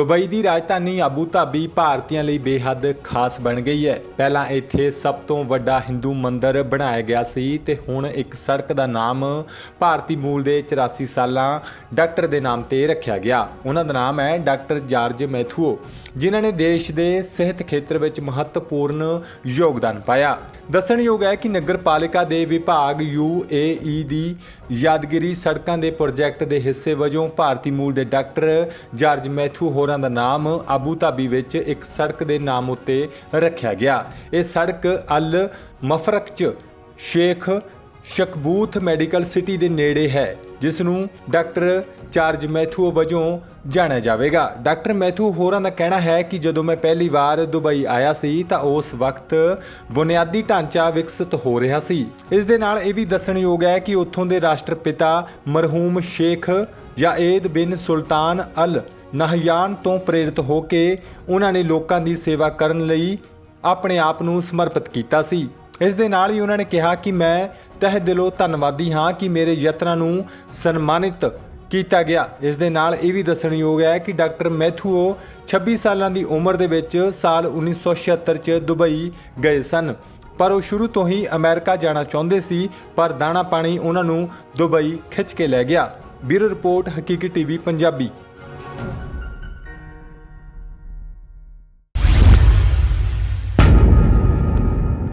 Dubai ਦੀ ਰਾਜਧਾਨੀ Abu Dhabi ਭਾਰਤੀਆਂ ਲਈ ਬੇਹੱਦ ਖਾਸ ਬਣ ਗਈ ਹੈ। ਪਹਿਲਾਂ ਇੱਥੇ ਸਭ ਤੋਂ ਵੱਡਾ ਹਿੰਦੂ ਮੰਦਿਰ ਬਣਾਇਆ ਗਿਆ ਸੀ ਤੇ ਹੁਣ ਇੱਕ ਸੜਕ ਦਾ ਨਾਮ ਭਾਰਤੀ ਮੂਲ ਦੇ 84 ਸਾਲਾਂ ਡਾਕਟਰ ਦੇ ਨਾਮ ਤੇ ਰੱਖਿਆ ਗਿਆ। ਉਹਨਾਂ ਦਾ ਨਾਮ ਹੈ ਡਾਕਟਰ ਜਾਰਜ ਮੈਥੂਓ ਜਿਨ੍ਹਾਂ ਨੇ ਦੇਸ਼ ਦੇ ਸਿਹਤ ਖੇਤਰ ਵਿੱਚ ਮਹੱਤਵਪੂਰਨ ਯੋਗਦਾਨ ਪਾਇਆ। ਦੱਸਣਯੋਗ ਹੈ ਕਿ ਨਗਰਪਾਲਿਕਾ ਦੇ ਵਿਭਾਗ UAE ਦੀ ਯਾਦਗਿਰੀ ਸੜਕਾਂ ਦੇ ਪ੍ਰੋਜੈਕਟ ਦੇ ਹਿੱਸੇ ਵਜੋਂ ਭਾਰਤੀ ਮੂਲ ਦੇ ਡਾਕਟਰ ਜਾਰਜ ਮੈਥੂ ਹੋਰ ਦਾ ਨਾਮ ਆਬੂ ਧਾਬੀ ਵਿੱਚ ਇੱਕ ਸੜਕ ਦੇ ਨਾਮ ਉੱਤੇ ਰੱਖਿਆ ਗਿਆ। ਇਹ ਸੜਕ ਅਲ ਮਫਰਕ ਚ ਸ਼ੇਖ ਸ਼ਕਬੂਥ ਮੈਡੀਕਲ ਸਿਟੀ ਦੇ ਨੇੜੇ ਹੈ, ਜਿਸ ਨੂੰ ਡਾਕਟਰ ਚਾਰਜ ਮੈਥੂ ਵਜੋਂ ਜਾਣਿਆ ਜਾਵੇਗਾ। ਡਾਕਟਰ ਮੈਥੂ, ਹੋਰਾਂ ਦਾ ਕਹਿਣਾ ਹੈ ਕਿ ਜਦੋਂ ਮੈਂ ਪਹਿਲੀ ਵਾਰ ਦੁਬਈ ਆਇਆ ਸੀ, ਤਾਂ ਉਸ ਵਕਤ ਬੁਨਿਆਦੀ ਢਾਂਚਾ ਵਿਕਸਿਤ ਹੋ ਰਿਹਾ ਸੀ। ਇਸ ਦੇ ਨਾਲ ਇਹ ਵੀ ਦੱਸਣਯੋਗ ਹੈ ਕਿ ਉੱਥੋਂ ਦੇ ਰਾਸ਼ਟਰਪਿਤਾ ਮਰਹੂਮ ਸ਼ੇਖ ਯਾਏਦ ਬਿਨ ਸੁਲਤਾਨ ਅਲ ਨਹਯਾਨ ਤੋਂ ਪ੍ਰੇਰਿਤ ਹੋ ਕੇ ਉਹਨਾਂ ਨੇ ਲੋਕਾਂ ਦੀ ਸੇਵਾ ਕਰਨ ਲਈ ਆਪਣੇ ਆਪ ਨੂੰ ਸਮਰਪਿਤ ਕੀਤਾ ਸੀ। ਇਸ ਦੇ ਨਾਲ ਹੀ ਉਹਨਾਂ ਨੇ ਕਿਹਾ ਕਿ ਮੈਂ ਤਹਿ ਦਿਲੋਂ ਧੰਨਵਾਦੀ ਹਾਂ ਕਿ ਮੇਰੇ ਯਤਨਾਂ ਨੂੰ ਸਨਮਾਨਿਤ ਕੀਤਾ ਗਿਆ। ਇਸ ਦੇ ਨਾਲ ਇਹ ਵੀ ਦੱਸਣਯੋਗ ਹੈ ਕਿ ਡਾਕਟਰ ਮੈਥੂਓ 26 ਸਾਲਾਂ ਦੀ ਉਮਰ ਦੇ ਵਿੱਚ ਸਾਲ 1976 ਚ ਦੁਬਈ ਗਏ ਸਨ। ਪਰ ਉਹ ਸ਼ੁਰੂ ਤੋਂ ਹੀ ਅਮਰੀਕਾ ਜਾਣਾ ਚਾਹੁੰਦੇ ਸੀ, ਪਰ ਦਾਣਾ ਪਾਣੀ ਉਹਨਾਂ ਨੂੰ ਦੁਬਈ ਖਿੱਚ ਕੇ ਲੈ ਗਿਆ। Bureau report, Haqiqi TV, Punjabi.